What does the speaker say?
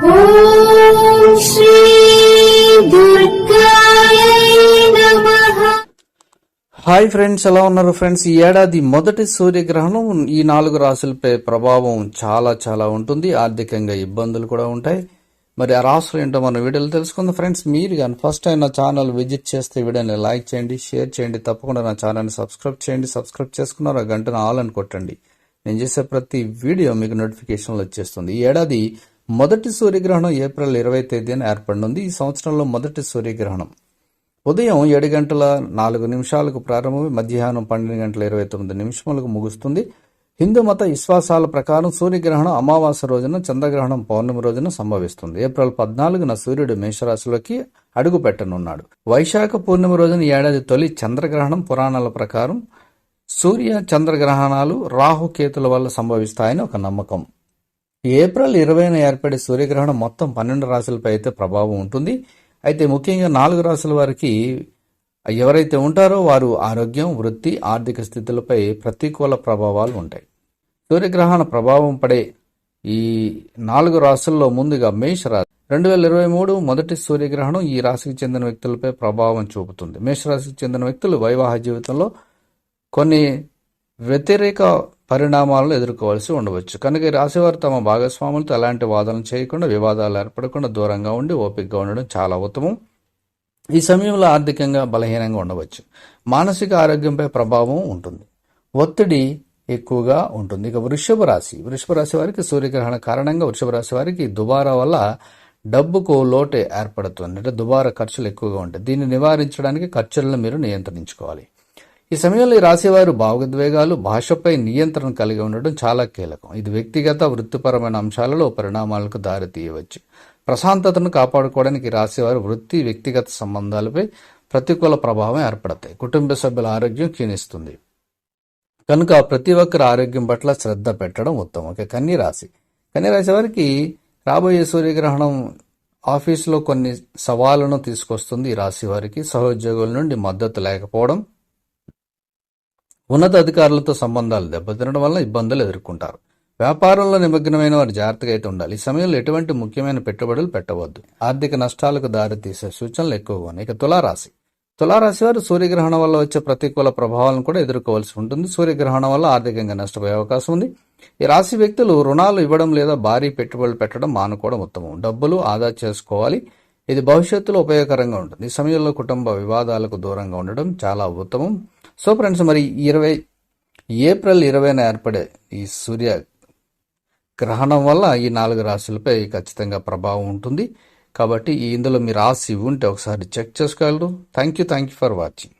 Hi friends ఎలా ఉన్నారు friends ఈ ఏడాది మొదటి సూర్యగ్రహణం ఈ నాలుగు రాశులపై ప్రభావం చాలా చాలా ఉంటుంది. ఆర్థికంగా ఇబ్బందులు కూడా ఉంటాయి. మరి ఆ రాశులు ఏంటో మన వీడియోలో తెలుసుకుందాం ఫ్రెండ్స్ మీరు కానీ ఫస్ట్ టైం నా ఛానల్ విజిట్ చేస్తే వీడియోని లైక్ చేయండి షేర్ చేయండి. తప్పకుండా నా ఛానల్ని సబ్స్క్రైబ్ చేయండి. సబ్స్క్రైబ్ చేసుకున్నారు ఆ గంటను ఆల్ అని కొట్టండి. నేను చేసే ప్రతి వీడియో మీకు నోటిఫికేషన్లు వచ్చేస్తుంది. ఈ ఏడాది మొదటి సూర్యగ్రహణం ఏప్రిల్ ఇరవై తేదీన ఏర్పడనుంది. ఈ సంవత్సరంలో మొదటి సూర్యగ్రహణం. ఉదయం ఏడు గంటల నాలుగు నిమిషాలకు ప్రారంభమై మధ్యాహ్నం పన్నెండు గంటల ఇరవై తొమ్మిది నిమిషములకు ముగుస్తుంది. హిందూ మత విశ్వాసాల ప్రకారం సూర్యగ్రహణం అమావాస్య రోజున చంద్రగ్రహణం పౌర్ణమి రోజున సంభవిస్తుంది. ఏప్రిల్ పద్నాలుగున సూర్యుడు మేషరాశిలోకి అడుగు పెట్టనున్నాడు వైశాఖ పూర్ణిమ రోజున ఏడాది తొలి చంద్రగ్రహణం పురాణాల ప్రకారం సూర్య చంద్రగ్రహణాలు రాహుకేతుల వల్ల సంభవిస్తాయని ఒక నమ్మకం. ఏప్రిల్ ఇరవైన ఏర్పడే సూర్యగ్రహణం మొత్తం పన్నెండు రాశులపై అయితే ప్రభావం ఉంటుంది. అయితే ముఖ్యంగా నాలుగు రాశుల వారికి ఎవరైతే ఉంటారో వారు ఆరోగ్యం వృత్తి ఆర్థిక స్థితులపై ప్రతికూల ప్రభావాలు ఉంటాయి. సూర్యగ్రహణ ప్రభావం పడే ఈ నాలుగు రాశుల్లో ముందుగా మేషరాశి. రెండు వేల ఇరవై మూడు మొదటి సూర్యగ్రహణం ఈ రాశికి చెందిన వ్యక్తులపై ప్రభావం చూపుతుంది. మేషరాశికి చెందిన వ్యక్తులు వైవాహ జీవితంలో కొన్ని వ్యతిరేక పరిణామాలను ఎదుర్కోవాల్సి ఉండవచ్చు. కనుక రాశివారు తమ భాగస్వాములతో ఎలాంటి వాదనలు చేయకుండా వివాదాలు ఏర్పడకుండా దూరంగా ఉండి ఓపికగా ఉండడం చాలా ఉత్తమం. ఈ సమయంలో ఆర్థికంగా బలహీనంగా ఉండవచ్చు. మానసిక ఆరోగ్యంపై ప్రభావం ఉంటుంది. ఒత్తిడి ఎక్కువగా ఉంటుంది. ఇక వృషభ రాశి. వృషభ రాశి వారికి సూర్యగ్రహణ కారణంగా వృషభ రాశి వారికి దుబారా వల్ల డబ్బుకు లోటే ఏర్పడుతుంది. అంటే దుబారా ఖర్చులు ఎక్కువగా ఉంటాయి. దీన్ని నివారించడానికి ఖర్చులను మీరు నియంత్రించుకోవాలి. ఈ సమయంలో ఈ రాశివారు భావోద్వేగాలు భాషపై నియంత్రణ కలిగి ఉండడం చాలా కీలకం. ఇది వ్యక్తిగత వృత్తిపరమైన అంశాలలో పరిణామాలకు దారి తీయవచ్చు. ప్రశాంతతను కాపాడుకోవడానికి రాశివారు వృత్తి వ్యక్తిగత సంబంధాలపై ప్రతికూల ప్రభావం ఏర్పడతాయి. కుటుంబ సభ్యుల ఆరోగ్యం క్షీణిస్తుంది. కనుక ప్రతి ఒక్కరి ఆరోగ్యం పట్ల శ్రద్ధ పెట్టడం ఉత్తమం. ఇక కన్నీ రాశి. కన్నీ రాశి వారికి రాబోయే సూర్యగ్రహణం ఆఫీసులో కొన్ని సవాళ్ళను తీసుకొస్తుంది ఈ రాశి వారికి. సహోద్యోగుల నుండి మద్దతు లేకపోవడం ఉన్నత అధికారులతో సంబంధాలు దెబ్బతినడం వల్ల ఇబ్బందులు ఎదుర్కొంటారు. వ్యాపారంలో నిమగ్నమైన వారు జాగ్రత్తగా అయితే ఉండాలి. ఈ సమయంలో ఎటువంటి ముఖ్యమైన పెట్టుబడులు పెట్టవద్దు. ఆర్థిక నష్టాలకు దారితీసే సూచనలు ఎక్కువగా ఉన్నాయి. ఇక తులారాశి. తులారాశి వారు సూర్యగ్రహణం వల్ల వచ్చే ప్రతికూల ప్రభావాలను కూడా ఎదుర్కోవాల్సి ఉంటుంది. సూర్యగ్రహణం వల్ల ఆర్థికంగా నష్టపోయే అవకాశం ఉంది. ఈ రాశి వ్యక్తులు రుణాలు ఇవ్వడం లేదా భారీ పెట్టుబడులు పెట్టడం మానుకోవడం ఉత్తమం. డబ్బులు ఆదా చేసుకోవాలి. ఇది భవిష్యత్తులో ఉపయోగకరంగా ఉంటుంది. ఈ సమయంలో కుటుంబ వివాదాలకు దూరంగా ఉండడం చాలా ఉత్తమం. సో ఫ్రెండ్స్ మరి ఇరవై ఏప్రిల్ ఇరవైన ఏర్పడే ఈ సూర్య గ్రహణం వల్ల ఈ నాలుగు రాశులపై ఖచ్చితంగా ప్రభావం ఉంటుంది. కాబట్టి ఇందులో మీ రాశి ఉంటే ఒకసారి చెక్ చేసుకోగలరు. Thank you thank you for watching